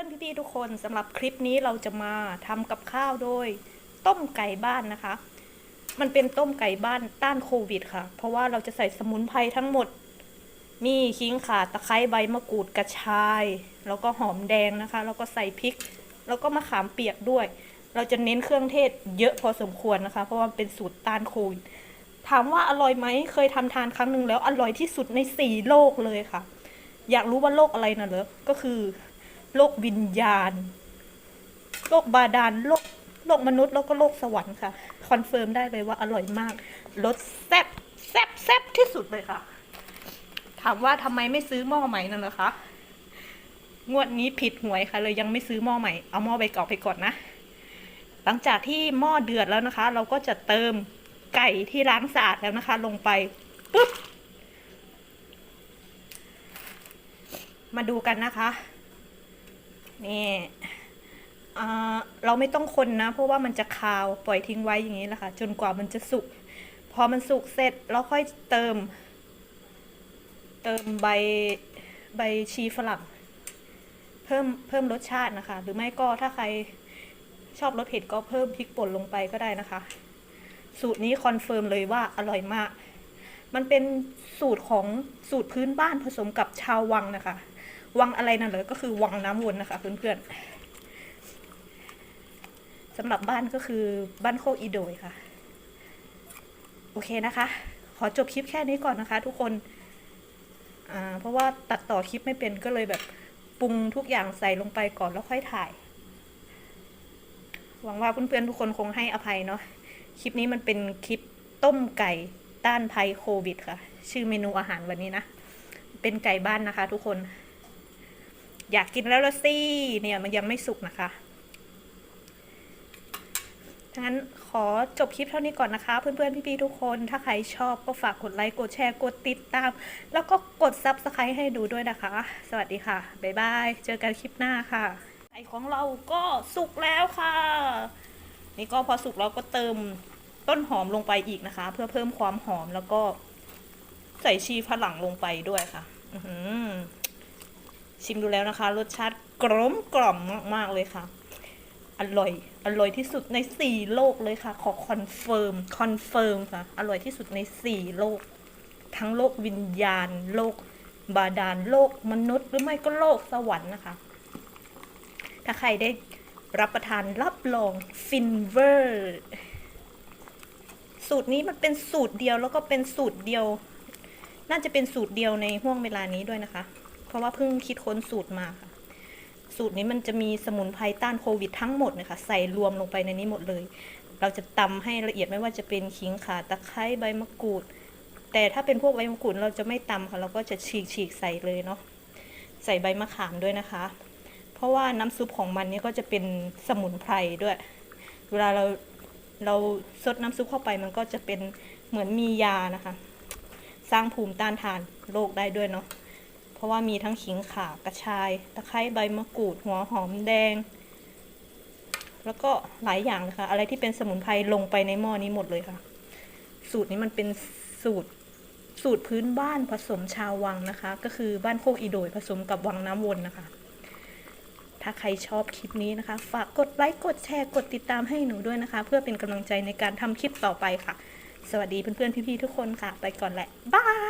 พื่อนๆพี่ๆทุกคนสำหรับคลิปนี้เราจะมาทำกับข้าวโดย ต้มไก่บ้านนะคะ มันเป็นต้มไก่บ้านต้านโควิดค่ะ เพราะว่าเราจะใส่สมุนไพรทั้งหมด มีขิงข่าตะไคร้ใบมะกรูดกระชาย แล้วก็หอมแดงนะคะ แล้วก็ใส่พริก แล้วก็มะขามเปียกด้วย เราจะเน้นเครื่องเทศเยอะพอสมควรนะคะ เพราะว่าเป็นสูตรต้านโควิดถามว่าอร่อยไหมเคยทำทานครั้งหนึ่งแล้วอร่อยที่สุดในสี่โลกเลยค่ะ อยากรู้ว่าโลกอะไรนะเหรอก็คือ โลกวิญญาณ โลกบาดาลโลกโลกมนุษย์แล้วก็โลกสวรรค์ค่ะคอนเฟิร์มได้เลยว่าอร่อยมากรสแซ่บแซ่บแซ่บที่สุดเลยค่ะ ถามว่าทำไมไม่ซื้อหม้อใหม่นั่นเหรอคะงวดนี้ผิดหวยค่ะ เลยยังไม่ซื้อหม้อใหม่เอาหม้อใบเก่าไปก่อนนะหลังจากที่หม้อเดือดแล้วนะคะ เราก็จะเติมไก่ที่ล้างสะอาดแล้วนะคะ ลงไปปุ๊บมาดูกันนะคะ นี่เราไม่ต้องคนนะ เพราะว่ามันจะคาวปล่อยทิ้งไว้อย่างนี้แหละค่ะ จนกว่ามันจะสุก พอมันสุกเสร็จเราค่อยเติม เติมใบใบชีฝรั่ง เพิ่มเพิ่มรสชาตินะคะ หรือไม่ก็ถ้าใครชอบรสเผ็ดก็เพิ่มพริกป่นลงไปก็ได้นะคะ สูตรนี้คอนเฟิร์มเลยว่าอร่อยมาก มันเป็นสูตรของสูตรพื้นบ้านผสมกับชาววังนะคะ วังอะไรนั่นเลยก็คือวังน้ำวนนะคะ เพื่อนๆสำหรับบ้านก็คือบ้านโคกอีโดยค่ะ โอเคนะคะ ขอจบคลิปแค่นี้ก่อนนะคะ ทุกคนเพราะว่าตัดต่อคลิปไม่เป็นก็เลยแบบปรุงทุกอย่างใส่ลงไปก่อนแล้วค่อยถ่าย หวังว่าเพื่อนๆทุกคนคงให้อภัยเนาะคลิปนี้มันเป็นคลิปต้มไก่ต้านภัยโควิดค่ะ ชื่อเมนูอาหารวันนี้นะ เป็นไก่บ้านนะคะทุกคน อยากกินแล้วละสิเนี่ยมันยังไม่สุกนะคะทั้งนั้นขอจบคลิปเท่านี้ก่อนนะคะ เพื่อนๆ พี่ๆ ทุกคน ถ้าใครชอบก็ฝากกดไลค์ กดแชร์ กดติดตาม แล้วก็กดซับสไครต์ให้ดูด้วยนะคะ สวัสดีค่ะ บ๊ายบาย เจอกันคลิปหน้าค่ะไก่ของเราก็สุกแล้วค่ะ นี่ก็พอสุกเราก็เติมต้นหอมลงไปอีกนะคะ เพื่อเพิ่มความหอมแล้วก็ใส่ชีฝรั่งลงไปด้วยค่ะ อือหือ ชิมดูแล้วนะคะ รสชาติกลมกล่อมมาก ๆ เลยค่ะ อร่อย อร่อยที่สุดในสี่โลกเลยค่ะ ขอคอนเฟิร์ม คอนเฟิร์มค่ะ อร่อยที่สุดในสี่โลก ทั้งโลกวิญญาณ โลกบาดาล โลกมนุษย์ หรือไม่ก็โลกสวรรค์นะคะ ถ้าใครได้รับประทานรับรองฟินเวอร์ สูตรนี้มันเป็นสูตรเดียวแล้วก็เป็นสูตรเดียว น่าจะเป็นสูตรเดียวในห่วงเวลานี้ด้วยนะคะ เพราะว่าเพิ่งคิดค้นสูตรมาค่ะ สูตรนี้มันจะมีสมุนไพรต้านโควิดทั้งหมดนะคะใส่รวมลงไปในนี้หมดเลย เราจะตำให้ละเอียดไม่ว่าจะเป็นขิงข่าตะไคร้ใบมะกรูด แต่ถ้าเป็นพวกใบมะกรูดเราจะไม่ตำค่ะ เราก็จะฉีกฉีกใส่เลยเนาะใส่ใบมะขามด้วยนะคะ เพราะว่าน้ำซุปของมันนี่ก็จะเป็นสมุนไพรด้วย เวลาเราเราซดน้ำซุปเข้าไปมันก็จะเป็นเหมือนมียานะคะ สร้างภูมิต้านทานโรคได้ด้วยเนาะ เพราะว่ามีทั้งขิงข่ากระชาย ตะไคร้ใบมะกรูด หัวหอมแดง แล้วก็หลายอย่างนะคะอะไรที่เป็นสมุนไพรลงไปในหม้อนี้หมดเลยค่ะ สูตรนี้มันเป็นสูตรสูตรพื้นบ้านผสมชาววังนะคะ ก็คือบ้านโคกอีโดยผสมกับวังน้ำวนนะคะ ถ้าใครชอบคลิปนี้นะคะ ฝากกดไลค์กดแชร์กดติดตามให้หนูด้วยนะคะ เพื่อเป็นกำลังใจในการทำคลิปต่อไปค่ะ สวัสดีเพื่อนๆพี่ๆทุกคนค่ะ ไปก่อนแหละบาย